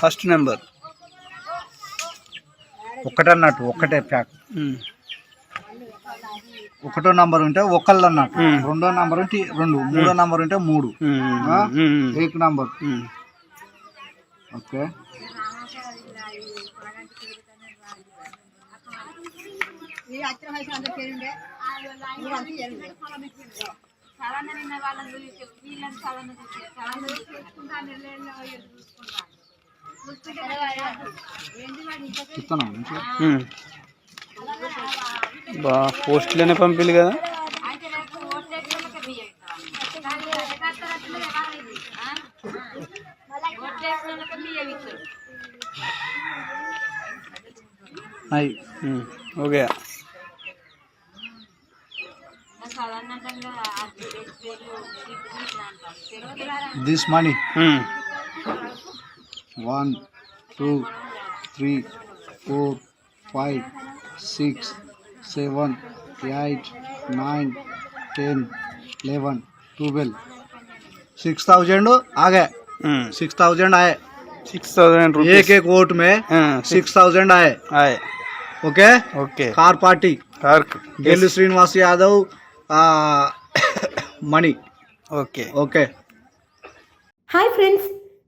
First number. ఒకటన్నట్టు ఒక్కటే pack. ఒకటో number ఉంటే ఒకళ్ళు అన్నట్టు. రెండో నంబర్ ఉంటే రెండు మూడో నంబర్ ఉంటే మూడు? ఏక్ నంబర్ ఓకే. ఇస్తున్నాం మంచిగా. బా పోస్టులోనే పంపిల్లు కదా. అయ్ okay. This money one two three four five six seven eight nine ten eleven twelve six thousand आ गए सिक्स थाउजेंड आए సిక్స్ థౌసండ్ एक రూపీస్ एक वोट में सिक्स थाउजेंड आए ఆయ్ okay okay car party cork गेलू श्रीनिवास यादव आ, Mani okay okay hi friends